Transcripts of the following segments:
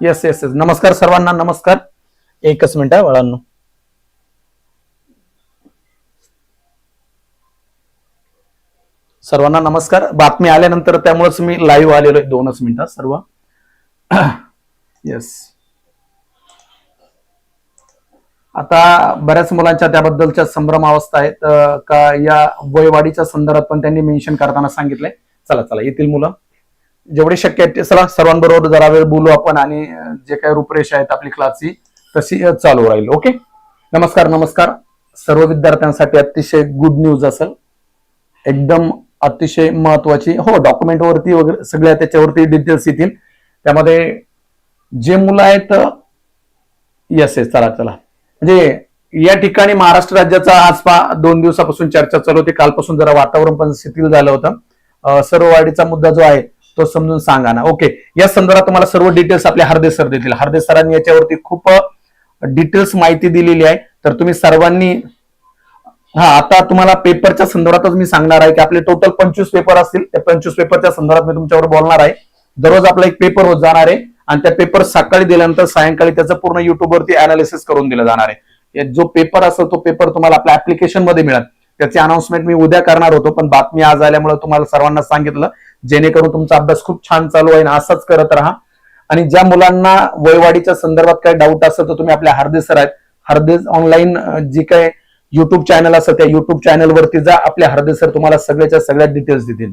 Yes yes yes नमस्कार सर्वांना नमस्कार. एकच मिनिट आहे बाळांनो. सर्वांना नमस्कार. बातमी आल्यानंतर त्यामुळेच मी लाईव्ह आलेलो आहे. दोनच मिनिटात सर्व. येस आता बऱ्याच मुलांच्या त्याबद्दलच्या संभ्रम अवस्था आहेत. का या वयवाढीच्या संदर्भात पण त्यांनी मेन्शन करताना सांगितलंय. चला चला. येथील मुलं. जेवढे शक्य आहे ते चला सर्वांबरोबर जरा वेळ बोलू आपण आणि जे काही रूपरेषा आहेत आपली क्लासची तशी चालू राहील ओके? नमस्कार नमस्कार. सर्व विद्यार्थ्यांसाठी अतिशय गुड न्यूज असेल. एकदम अतिशय महत्वाची हो डॉक्युमेंट वरती वगैरे सगळ्या त्याच्यावरती डिटेल्स येतील. त्यामध्ये जे मुलं आहेत येस येस चला चला. म्हणजे या ठिकाणी महाराष्ट्र राज्याचा आज पा दोन दिवसापासून चर्चा चालू होती. कालपासून जरा वातावरण पण शिथिल झालं होतं. सर्व वाढीचा मुद्दा जो आहे तो समजून सांगा ना. ओके या संदर्भात तुम्हाला सर्व डिटेल्स आपले हरदे सर देतील. हरदे सरांनी याच्यावरती खूप डिटेल्स माहिती दिलेली आहे. तर तुम्ही सर्वांनी हा आता तुम्हाला पेपरच्या संदर्भातच मी सांगणार आहे की आपले टोटल पंचवीस पेपर असतील त्या पंचवीस पेपरच्या संदर्भात मी तुमच्यावर बोलणार आहे. दररोज आपला एक पेपर होत जाणार आहे आणि त्या पेपर सकाळी दिल्यानंतर सायंकाळी त्याचं पूर्ण युट्यूबवरती अनालिसिस करून दिलं जाणार आहे. जो पेपर असेल तो पेपर तुम्हाला आपल्या ऍप्लिकेशनमध्ये मिळेल. त्याची अनाउन्समेंट मी उद्या करणार होतो पण बातमी आज आल्यामुळे तुम्हाला सर्वांना सांगितलं जेणेकरून तुमचा अभ्यास खूप छान चालू आहे आणि करत राहा. आणि ज्या मुलांना वयवाढीच्या संदर्भात काही डाऊट असेल तर तुम्ही आपल्या हार्दे सर आहेत. हरदेस ऑनलाईन जी काही युट्यूब चॅनल असतं त्या युट्यूब चॅनलवरती जा आपल्या हार्दे सर तुम्हाला सगळ्याच्या सगळ्या डिटेल्स देतील.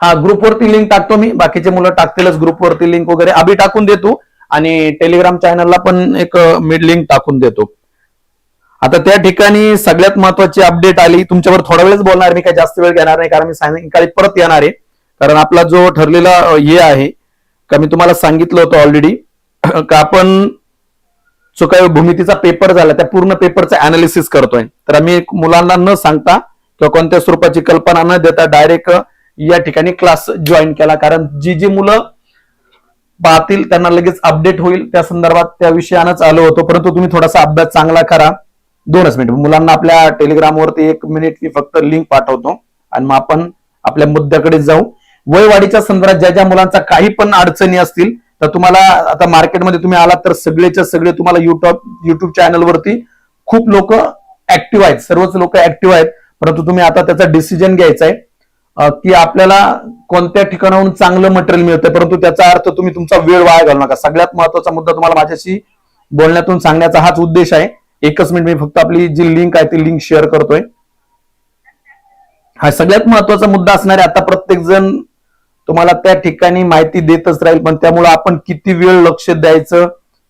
हा ग्रुपवरती लिंक टाकतो मी. बाकीचे मुलं टाकतीलच ग्रुपवरती लिंक वगैरे. आम्ही टाकून देतो. आणि टेलिग्राम चॅनलला पण एक मिड लिंक टाकून देतो. आता त्या ठिकाणी सगळ्यात महत्वाची अपडेट आली. तुमच्यावर थोडा वेळच बोलणार मी काय जास्त वेळ घेणार नाही कारण मी सायंकाळी परत येणार आहे. कारण आपला जो ठरलेला हे आहे का मी तुम्हाला सांगितलं होतं ऑलरेडी का आपण जो काही भूमितीचा पेपर झाला त्या पूर्ण पेपरचं अनालिसिस करतोय. तर आम्ही मुलांना न सांगता किंवा कोणत्या स्वरूपाची कल्पना न देता डायरेक्ट या ठिकाणी क्लास जॉईन केला. कारण जी जी मुलं पाहतील त्यांना लगेच अपडेट होईल. त्या संदर्भात त्या विषयानंच आलो होतो. परंतु तुम्ही थोडासा अभ्यास चांगला करा. दोनच मिनिट. मुलांना आपल्या टेलिग्रामवरती एक मिनिट मी फक्त लिंक पाठवतो. आणि मग आपण आपल्या मुद्द्याकडे जाऊ. वयवाढीच्या संदर्भात ज्या ज्या मुलांचा काही पण अडचणी असतील तर तुम्हाला आता मार्केटमध्ये तुम्ही आलात तर सगळेच्या सगळे तुम्हाला युट्यूब युट्यूब चॅनलवरती खूप लोक ऍक्टिव्ह आहेत. सर्वच लोक ऍक्टिव्ह आहेत. परंतु तुम्ही आता त्याचा डिसिजन घ्यायचा आहे की आपल्याला कोणत्या ठिकाणाहून चांगलं मटेरियल मिळतंय. परंतु त्याचा अर्थ तुम्ही तुमचा वेळ वाया घालू नका. सगळ्यात महत्त्वाचा मुद्दा तुम्हाला माझ्याशी बोलण्यातून सांगण्याचा हाच उद्देश आहे. एकच मिनिट मी फक्त आपली जी लिंक आहे ती लिंक शेअर करतोय. हा सगळ्यात महत्त्वाचा मुद्दा असणार आहे आता प्रत्येक जण तुम्हाला त्या ठिकाणी माहिती देतच राहील पण त्यामुळे आपण किती वेळ लक्ष द्यायचं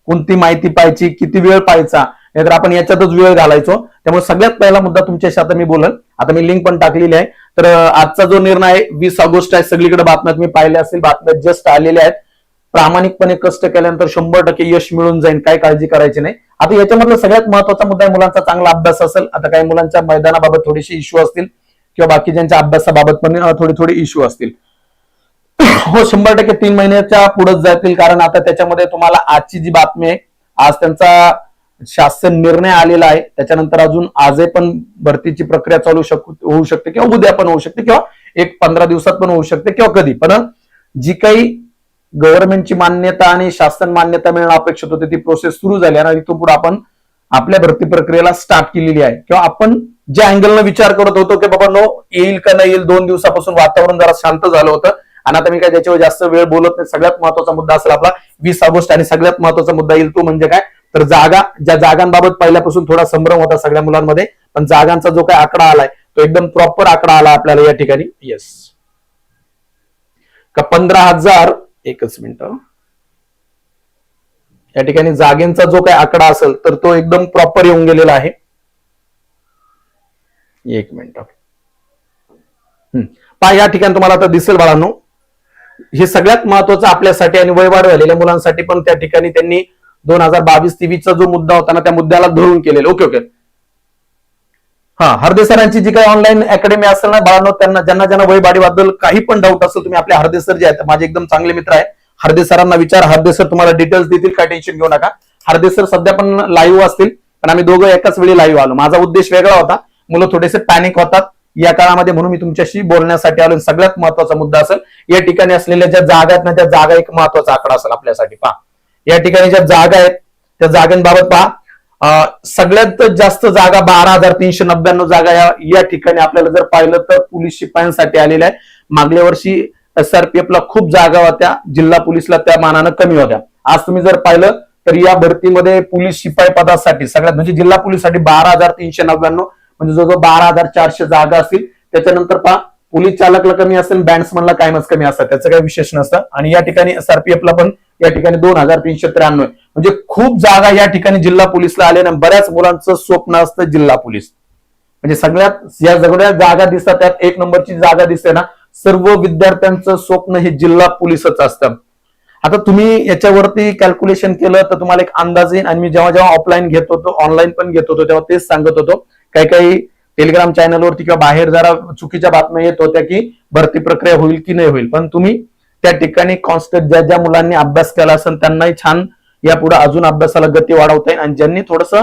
कोणती माहिती पाहायची किती वेळ पाहायचा नाहीतर आपण याच्यातच वेळ घालायचो. त्यामुळे सगळ्यात पहिला मुद्दा तुमच्याशी आता मी बोलल. आता मी लिंक पण टाकलेली आहे. तर आजचा जो निर्णय आहे वीस ऑगस्ट आहे सगळीकडे बातम्या तुम्ही पाहिल्या असतील बातम्या जस्ट आलेल्या आहेत. प्रामाणिकपणे कष्ट केल्यानंतर शंभर टक्के यश मिळून जाईल काय काळजी करायची नाही. आता याच्यामधला सगळ्यात महत्त्वाचा मुद्दा आहे मुलांचा चांगला अभ्यास असेल आता काही मुलांच्या मैदानाबाबत थोडीशी इश्यू असतील किंवा बाकीच्यांच्या अभ्यासाबाबत पण थोडी थोडी इश्यू असतील. हो शंभर टक्के तीन महिन्याच्या पुढेच जातील कारण आता त्याच्यामध्ये तुम्हाला आजची जी बातमी आहे आज त्यांचा शासन निर्णय आलेला आहे त्याच्यानंतर अजून आजही पण भरतीची प्रक्रिया चालू शक होऊ शकते किंवा उद्या पण होऊ शकते किंवा एक पंधरा दिवसात पण होऊ शकते किंवा कधी. पण जी काही गव्हर्नमेंटची मान्यता आणि शासन मान्यता मिळणं अपेक्षित होते ती प्रोसेस सुरू झाली आणि तिथून पुढे आपण आपल्या भरती प्रक्रियेला स्टार्ट केलेली आहे. किंवा आपण ज्या अँगलनं विचार करत होतो की बाबा नो येईल का नाही येईल? दोन दिवसापासून वातावरण जरा शांत झालं होतं. आणि आता मी काय त्याच्यावर जास्त वेळ बोलत नाही. सगळ्यात महत्त्वाचा मुद्दा असेल आपला वीस ऑगस्ट आणि सगळ्यात महत्त्वाचा मुद्दा येईल तो म्हणजे काय? तर जागा ज्या जागांबाबत पहिल्यापासून थोडा संभ्रम होता सगळ्या मुलांमध्ये पण जागांचा जो काय आकडा आलाय तो एकदम प्रॉपर आकडा आला आपल्याला या ठिकाणी. येस का पंधरा हजार एकच मिनिट. या ठिकाणी जागेंचा जो काही आकडा असेल तर तो एकदम प्रॉपर येऊन गेलेला आहे. एक मिनिट. पहा या ठिकाणी तुम्हाला आता दिसेल बाळांनो. हे सगळ्यात महत्वाचं आपल्यासाठी आणि वयवाढ झालेल्या मुलांसाठी पण त्या ठिकाणी त्यांनी दोन हजार बावीस तेवीसचा जो मुद्दा होता ना त्या मुद्द्याला धरून केलेला. Okay okay. हा हरदे सरांची जी काही ऑनलाईन अकॅडमी असेल ना बाळांनो त्यांना ज्यांना ज्यांना वयवाढीबद्दल काही पण डाऊट असेल तुम्ही आपले हरदे सर जे आहेत माझे एकदम चांगले मित्र आहे हरदे सरांना विचार हरदे सर तुम्हाला डिटेल्स देतील काय टेन्शन घेऊ नका. हरदे सर सध्या पण लाईव्ह असतील पण आम्ही दोघं एकाच वेळी लाईव्ह आलो. माझा उद्देश वेगळा होता. मुलं थोडेसे पॅनिक होतात. या काळामध्ये म्हणून मी तुमच्याशी बोलण्यासाठी आलो. सगळ्यात महत्त्वाचा मुद्दा असेल या ठिकाणी असलेल्या ज्या जागा आहेत ना त्या जागा एक महत्त्वाचा आकडा असेल आपल्यासाठी. पहा. या ठिकाणी ज्या जागा आहेत त्या जागांबाबत पहा. सगळ्यात जास्त जागा बारा हजार तीनशे नव्याण्णव जागा या या ठिकाणी आपल्याला जर पाहिलं तर पोलीस शिपायांसाठी आलेल्या आहे मागल्या वर्षी एसआरपीएफला खूप जागा होत्या जिल्हा पोलीसला त्या मानानं कमी होत्या. आज तुम्ही जर पाहिलं तर या भरतीमध्ये पोलीस शिपाई पदासाठी सगळ्यात म्हणजे जिल्हा पोलीससाठी बारा हजार तीनशे नव्याण्णव म्हणजे जवळजवळ बारा हजार चारशे जागा असतील. त्याच्यानंतर पहा पोलीस चालकला कमी असेल बँड्समनला कायमच कमी असतात. त्याचं काही विशेष नसतं. आणि या ठिकाणी एसआरपीएफला पण या ठिकाणी दोन हजार तीनशे त्र्याण्णव म्हणजे खूप जागा या ठिकाणी जिल्हा पोलीसला आले ना बऱ्याच मुलांचं स्वप्न असतं जिल्हा पोलीस. म्हणजे सगळ्यात या सगळ्या जागा दिसतात त्यात एक नंबरची जागा दिसते ना सर्व विद्यार्थ्यांचं स्वप्न हे जिल्हा पोलीसच असतं. आता तुम्ही याच्यावरती कॅल्क्युलेशन केलं तर तुम्हाला एक अंदाज येईल. आणि मी जेव्हा जेव्हा ऑफलाईन घेत होतो ऑनलाईन पण घेत होतो तेव्हा तेच सांगत होतो. काही काही टेलिग्राम चॅनलवरती किंवा बाहेर जरा चुकीच्या बातम्या येत होत्या की भरती प्रक्रिया होईल की नाही होईल. पण तुम्ही त्या ठिकाणी कॉन्स्टंट ज्या ज्या मुलांनी अभ्यास केला असेल त्यांनाही छान यापुढे अजून अभ्यासाला गती वाढवता येईल आणि ज्यांनी थोडस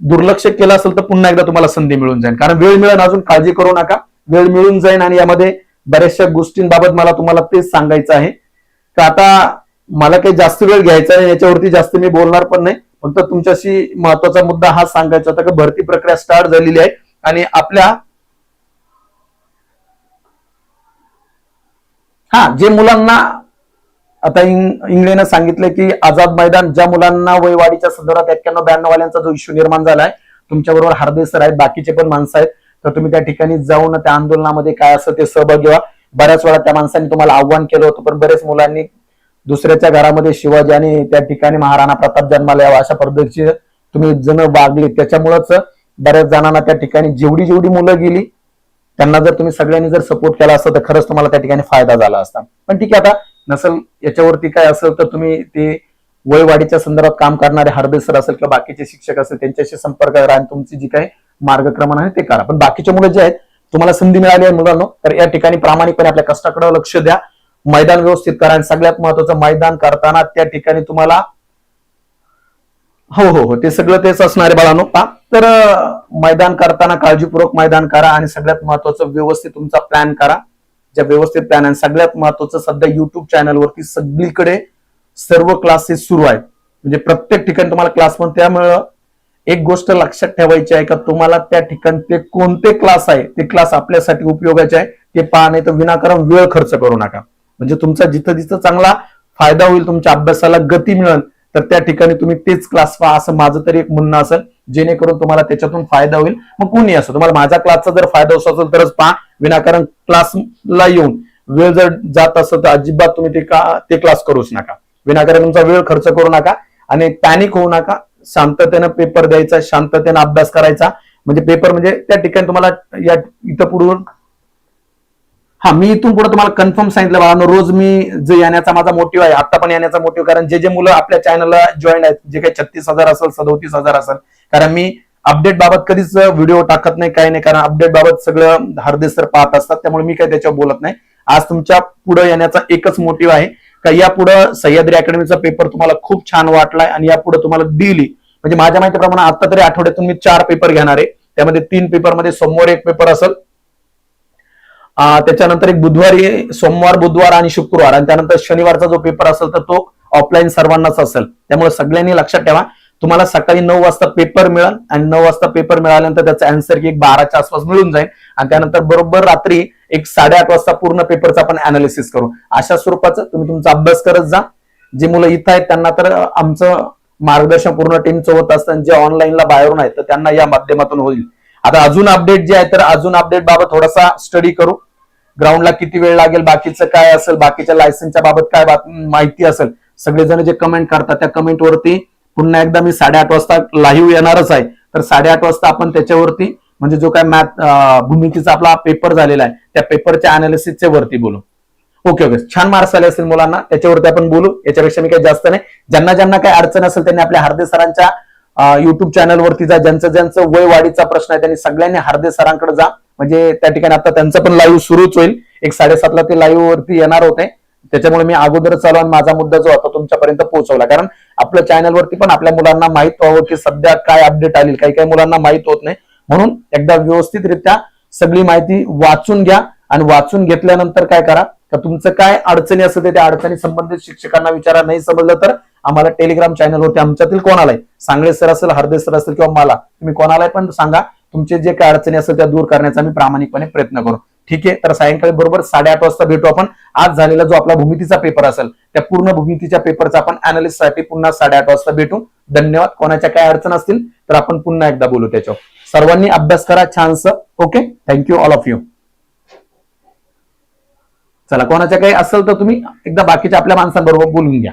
दुर्लक्ष केलं असेल तर पुन्हा एकदा तुम्हाला संधी मिळून जाईल. कारण वेळ मिळेल अजून काळजी करू नका. वेळ मिळून जाईल आणि यामध्ये बऱ्याचशा गोष्टींबाबत मला तुम्हाला तेच सांगायचं आहे. का आता मला काही जास्त वेळ घ्यायचा नाही याच्यावरती जास्त मी बोलणार पण नाही. फक्त तुमच्याशी महत्त्वाचा मुद्दा हा सांगायचा होता की भरती प्रक्रिया स्टार्ट झालेली आहे. आणि आपल्या हा जे मुलांना आता इंग- इंग्लंडनं सांगितलं की आझाद मैदान ज्या मुलांना वयवाढीच्या संदर्भात एक्क्याण्णव ब्याण्णव वाल्यांचा जो इश्यू निर्माण झालाय तुमच्याबरोबर हार्दिक सर आहेत बाकीचे पण माणसं आहेत. तर तुम्ही त्या ठिकाणी जाऊन त्या आंदोलनामध्ये काय असं ते सहभागी व्हा बऱ्याच वेळा त्या माणसांनी तुम्हाला आव्हान केलं होतं पण बरेच मुलांनी दुसऱ्याच्या घरामध्ये शिवाजी आणि त्या ठिकाणी महाराणा प्रताप जन्माला यावा अशा पद्धतीचे तुम्ही जण वागले. त्याच्यामुळंच बऱ्याच जणांना त्या ठिकाणी जेवढी जेवढी मुलं गेली त्यांना जर तुम्ही सगळ्यांनी जर सपोर्ट केला असता तर खरंच तुम्हाला त्या ठिकाणी फायदा झाला असता. पण ठीक आहे आता नसल याच्यावरती काय असेल तर तुम्ही ते वयवाढीच्या संदर्भात काम करणारे हरदे सर असेल किंवा बाकीचे शिक्षक असेल त्यांच्याशी संपर्क करा आणि तुमची जी काही मार्गक्रमण आहे ते करा. पण बाकीचे मुलं जे आहेत तुम्हाला संधी मिळाली आहे मुलांनो तर या ठिकाणी प्रामाणिकपणे आपल्या कष्टाकडे लक्ष द्या. मैदान व्यवस्थित करा आणि सगळ्यात महत्वाचं मैदान करताना त्या ठिकाणी तुम्हाला हो हो हो. ते सगळं तेच असणारे बाळांनो. पा तर मैदान करताना काळजीपूर्वक मैदान करा आणि सगळ्यात महत्वाचं व्यवस्थित तुमचा प्लॅन करा. ज्या व्यवस्थित प्लॅन आहे सगळ्यात महत्वाचं सध्या युट्यूब चॅनलवरती सगळीकडे सर्व क्लासेस सुरू आहेत. म्हणजे प्रत्येक ठिकाणी तुम्हाला क्लास पण त्यामुळं एक गोष्ट लक्षात ठेवायची आहे का तुम्हाला त्या ठिकाणी ते कोणते क्लास आहे ते क्लास आपल्यासाठी उपयोगाचे आहे ते पहा नाही तर विनाकारण वेळ खर्च करू नका. म्हणजे तुमचा जिथं जिथं चांगला फायदा होईल तुमच्या अभ्यासाला गती मिळेल तर त्या ठिकाणी तुम्ही तेच क्लास पहा. असं माझं तरी एक म्हणणं असेल जेणेकरून तुम्हाला त्याच्यातून फायदा होईल. मग कोणी असो तुम्हाला माझ्या क्लासचा जर फायदा होत असेल तरच पहा. विनाकारण क्लासला येऊन वेळ जर जात असेल तर अजिबात तुम्ही ते का ते क्लास करूच नका. विनाकारण तुमचा वेळ खर्च करू नका आणि पॅनिक होऊ नका. शांततेनं पेपर द्यायचा शांततेनं अभ्यास करायचा. म्हणजे पेपर म्हणजे त्या ठिकाणी तुम्हाला या इथं पुढून हा मी इथून पुढे तुम्हाला कन्फर्म सांगितलं बाळांनो रोज मी जे येण्याचा माझा मोटिव्ह आहे आता पण येण्याचा मोटिव्ह कारण जे जे मुलं आपल्या चॅनलला जॉईन आहेत जे काही छत्तीस हजार असेल सदोतीस हजार असेल कारण मी अपडेट बाबत कधीच व्हिडिओ टाकत नाही काही नाही. कारण अपडेट बाबत सगळं हरदेसर पाहत असतात. त्यामुळे मी काही त्याच्यावर बोलत नाही. आज तुमच्यापुढे येण्याचा एकच मोटिव्ह आहे. का यापुढे सह्याद्री अकॅडमीचा पेपर तुम्हाला खूप छान वाटलाय आणि यापुढे तुम्हाला डेली म्हणजे माझ्या माहितीप्रमाणे आता तरी आठवड्यातून मी चार पेपर घेणार आहे. त्यामध्ये तीन पेपरमध्ये सोमवार एक पेपर असेल त्याच्यानंतर एक बुधवारी सोमवार बुधवार आणि शुक्रवार. आणि त्यानंतर शनिवारचा जो पेपर असेल तर तो ऑफलाईन सर्वांनाच असेल. त्यामुळे सगळ्यांनी लक्षात ठेवा. तुम्हाला सकाळी नऊ वाजता पेपर मिळेल आणि नऊ वाजता पेपर मिळाल्यानंतर त्याचा अँसर एक बाराच्या आसपास मिळून जाईल. आणि त्यानंतर बरोबर रात्री एक साडेआठ वाजता पूर्ण पेपरचा आपण अनालिसिस करू. अशा स्वरूपाचं तुम्ही तुमचा अभ्यास करत जा. जे मुलं इथं आहेत त्यांना तर आमचं मार्गदर्शन पूर्ण टीम होत असतं जे ऑनलाईनला बाहेरून आहेत तर त्यांना या माध्यमातून होईल. आता अजून अपडेट जे आहे तर अजून अपडेट बाबत थोडासा स्टडी करू. ग्राउंडला किती वेळ लागेल बाकीचं काय असेल बाकीच्या लायसन्सच्या बाबत काय माहिती असेल सगळेजण जे कमेंट करतात त्या कमेंट वरती पुन्हा एकदा मी साडेआठ वाजता लाईव्ह येणारच आहे. तर साडेआठ वाजता आपण त्याच्यावरती म्हणजे जो काय मॅथ भूमितीचा आपला पेपर झालेला आहे त्या पेपरच्या अनालिसिसच्या वरती बोलू. ओके ओके छान मार्क्स आले असतील मुलांना त्याच्यावरती आपण बोलू. याच्यापेक्षा मी काही जास्त नाही. ज्यांना ज्यांना काही अडचण असेल त्यांनी आपल्या हार्दे सरांच्या युट्यूब चॅनलवरती जा ज्यांचं ज्यांचं वय वाढीचा प्रश्न आहे त्यांनी सगळ्यांनी हार्दे सरांकडे जा. म्हणजे त्या ठिकाणी आता त्यांचं पण लाईव्ह सुरूच होईल. एक साडेसातला ते लाईव्ह वरती येणार होते. त्याच्यामुळे मी अगोदर चालू आणि माझा मुद्दा जो होता तुमच्यापर्यंत पोहोचवला. कारण आपल्या चॅनलवरती पण आपल्या मुलांना माहीत व्हावं की सध्या काय अपडेट आली. काही काही मुलांना माहीत होत नाही. म्हणून एकदा व्यवस्थितरित्या सगळी माहिती वाचून घ्या आणि वाचून घेतल्यानंतर काय करा? तर तुमचं काय अडचणी असते ते त्या अडचणी संबंधित शिक्षकांना विचारा. नाही समजलं तर आम्हाला टेलिग्राम चॅनलवरती आमच्यातील कोणालाही सांगळे सर असेल हरदे सर असेल किंवा मला तुम्ही कोणालाही पण सांगा. तुमचे जे काय अडचणी असेल त्या दूर करण्याचा आम्ही प्रामाणिकपणे प्रयत्न करू. ठीक आहे? तर सायंकाळी बरोबर साडेआठ वाजता भेटू आपण. आज झालेला जो आपला भूमितीचा पेपर असेल त्या पूर्ण भूमितीच्या पेपरचा आपण अनालिस्टसाठी पुन्हा साडेआठ वाजता भेटू. धन्यवाद. कोणाच्या काय अडचण असतील तर आपण पुन्हा एकदा बोलू त्याच्यावर. सर्वांनी अभ्यास करा छानस. Okay? Thank you all of you चला कोणाच्या काही असेल तर तुम्ही एकदा बाकीच्या आपल्या माणसांबरोबर बोलून घ्या.